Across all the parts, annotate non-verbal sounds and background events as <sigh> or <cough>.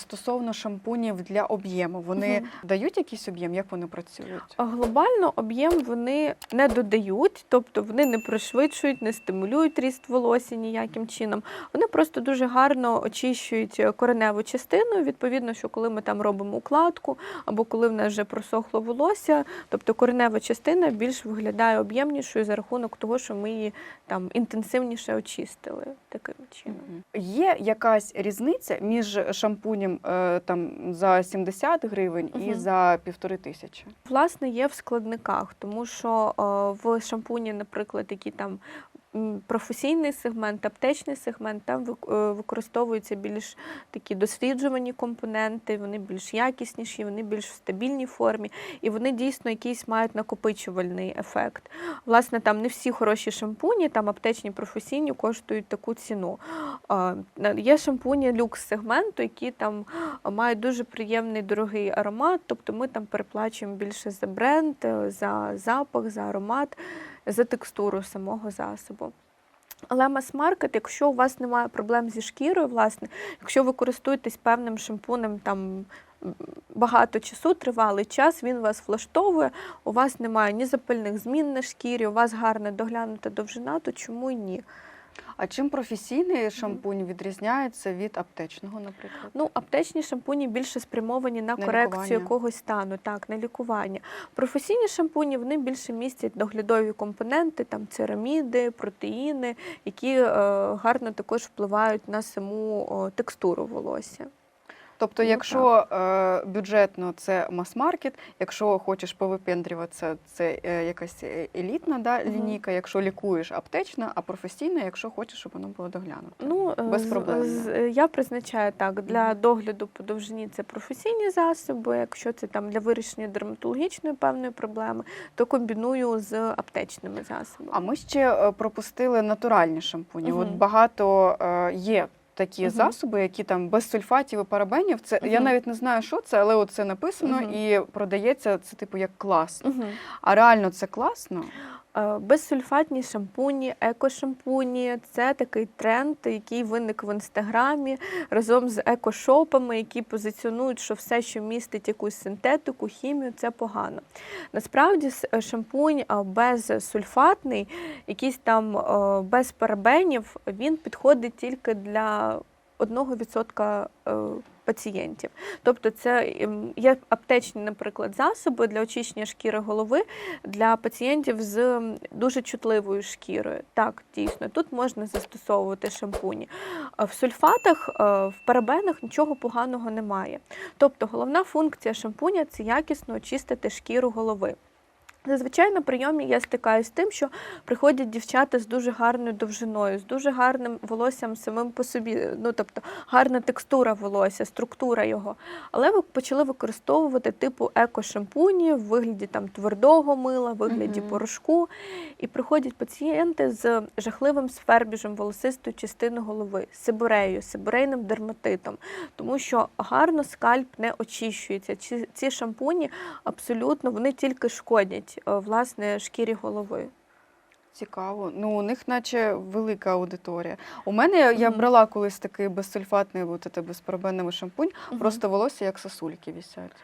Стосовно шампунів для об'єму, вони Мгм. дають якийсь об'єм, як вони працюють? Глобально об'єм вони не додають, тобто вони не пришвидшують, не стимулюють ріст волосся ніяким чином. Вони просто дуже гарно очищують кореневу частину. Відповідно, що коли ми там робимо укладку, або коли в нас вже просохло волосся, тобто коренева частина більш виглядає об'ємнішою за рахунок того, що ми її там інтенсивніше очистили таким чином. Мгм. Є якась різниця між шампунем е, там за 70 гривень і Мгм. за півтори тисячі? Власне, є в складниках, тому що е, в шампуні, наприклад, які там професійний сегмент, аптечний сегмент, там е, використовуються більш такі досліджувані компоненти, вони більш якісніші, вони більш в стабільній формі, і вони дійсно якийсь мають накопичувальний ефект. Власне, там не всі хороші шампуні, там аптечні професійні коштують таку ціну. Є шампуні люкс сегменту, які там мають дуже приємний дорогий аромат, тобто ми там переплачуємо більше за бренд, е, за запах, за аромат, за текстуру самого засобу. Але мас-маркет, якщо у вас немає проблем зі шкірою, власне, якщо ви користуєтесь певним шампунем там багато часу, тривалий час, він вас влаштовує, у вас немає ні запальних змін на шкірі, у вас гарна доглянута довжина, то чому і ні? А чим професійний шампунь відрізняється від аптечного, наприклад? Ну, аптечні шампуні більше спрямовані на, На корекцію лікування. якогось стану, так, на лікування. Професійні шампуні вони більше містять доглядові компоненти, там цераміди, протеїни, які е, гарно також впливають на саму е, текстуру волосся. Тобто, Ну, якщо е, бюджетно це мас-маркет, якщо хочеш повипендрюватися, це е, якась е, елітна да, лінійка, якщо лікуєш аптечна, а професійна, якщо хочеш, щоб воно було доглянуто. Ну, е, Без проблем, е, Я призначаю так, для догляду по довжині це професійні засоби, якщо це там для вирішення дерматологічної певної проблеми, то комбіную з аптечними засобами. А ми ще пропустили натуральні шампуні. От багато е, є такі угу. засоби, які там без сульфатів і парабенів. Це я навіть не знаю, що це, але от це написано угу. і продається це типу як класно. Угу. А реально це класно? Е, Безсульфатні шампуні, екошампуні це такий тренд, який виник в інстаграмі разом з екошопами, які позиціонують, що все, що містить якусь синтетику, хімію, це погано. Насправді е, шампунь безсульфатний, якийсь там е, без парабенів, він підходить тільки для 1% е, пацієнтів. Тобто це ем, є аптечні, наприклад, засоби для очищення шкіри голови для пацієнтів з дуже чутливою шкірою. Так, дійсно, тут можна застосовувати шампуні. В сульфатах, е, в парабенах нічого поганого немає. Тобто головна функція шампуня це якісно очистити шкіру голови. Зазвичай на прийомі я стикаюся з тим, що приходять дівчата з дуже гарною довжиною, з дуже гарним волоссям самим по собі, ну тобто гарна текстура волосся, структура його. Але ви почали використовувати типу еко-шампуні в вигляді там твердого мила, в вигляді Мгм. порошку. І приходять пацієнти з жахливим сфербіжем волосистої частини голови, сибореєю, сиборейним дерматитом, тому що гарно скальп не очищується. Ці, ці шампуні абсолютно вони тільки шкодять е, власне шкірі голови. Цікаво. Ну, у них наче велика аудиторія. У мене я- я брала колись такий безсульфатний, от шампунь, безпарабенний шампунь, просто волосся як сосульки вісять.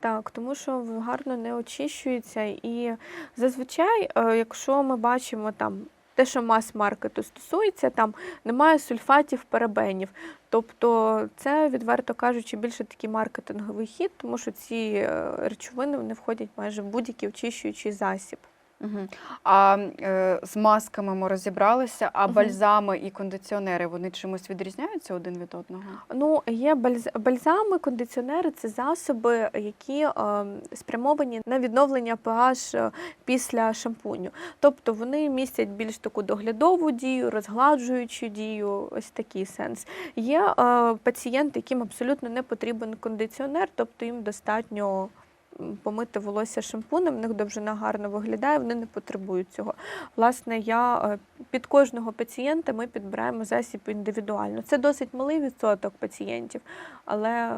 Так, тому що гарно не очищується. І зазвичай, е, якщо ми бачимо там те, що мас-маркету стосується, там немає сульфатів, парабенів. Тобто це, відверто кажучи, більше такий маркетинговий хід, тому що ці е, речовини вони входять майже в будь-який очищуючий засіб. Угу. А е, з масками ми розібралися, а Мгм. бальзами і кондиціонери вони чимось відрізняються один від одного? Ну, є бальз... бальзами, кондиціонери це засоби, які е, спрямовані на відновлення pH е, після шампуню. Тобто вони містять більш таку доглядову дію, розгладжуючу дію, ось такий сенс. Є е, пацієнти, яким абсолютно не потрібен кондиціонер, тобто їм достатньо помити волосся шампунем, в них довжина гарно виглядає, вони не потребують цього. Власне, я е, під кожного пацієнта ми підбираємо засіб індивідуально. Це досить малий відсоток пацієнтів, але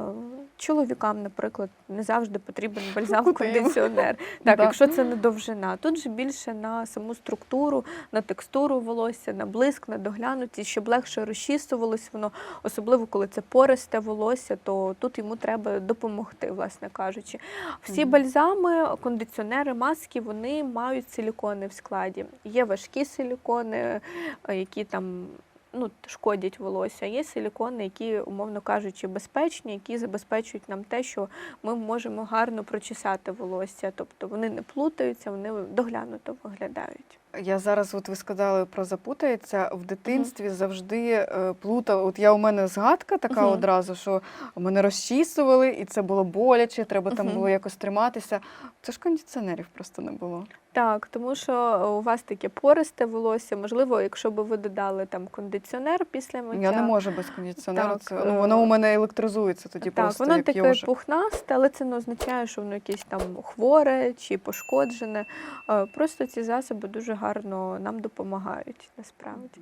чоловікам, наприклад, не завжди потрібен бальзам-кондиціонер. <laughs> Так, якщо це не довжина. Тут же більше на саму структуру, на текстуру волосся, на блиск, на доглянутість, щоб легше розчісувалось воно, особливо коли це пористе волосся, то тут йому треба допомогти, власне кажучи. Всі бальзами, кондиціонери, маски, вони мають силікони в складі. Є важкі силікони, які там. Ну, шкодять волосся. Є силікони, які, умовно кажучи, безпечні, які забезпечують нам те, що ми можемо гарно прочесати волосся. Тобто вони не плутаються, вони доглянуто виглядають. Я зараз, от ви сказали про запутається. В дитинстві завжди е, плутав. От я у мене згадка така Мгм. одразу, що мене розчісували, і це було боляче, треба там було якось триматися. Це ж кондиціонерів просто не було. Так, тому що у вас таке пористе волосся. Можливо, якщо б ви додали там кондиціонер після миття. Я не можу без кондиціонеру. Так, це, ну, е, воно у мене електризується тоді Так, просто воно як таке йожик. пухнасте, але це не означає, що воно якесь там хворе чи пошкоджене. Е, Просто ці засоби дуже гарно нам допомагають насправді.